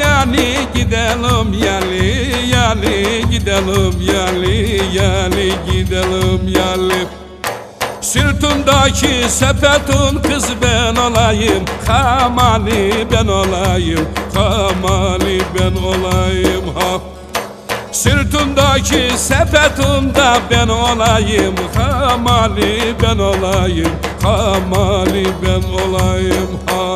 yali gidelim yali yali gidelim yali yali gidelim yali Sırtımdaki sepetin kız ben olayım Kamali ben olayım Kamali ben olayım ha. Sırtımdaki sepetimde ben olayım Kamali ben olayım Kamali ben olayım ha.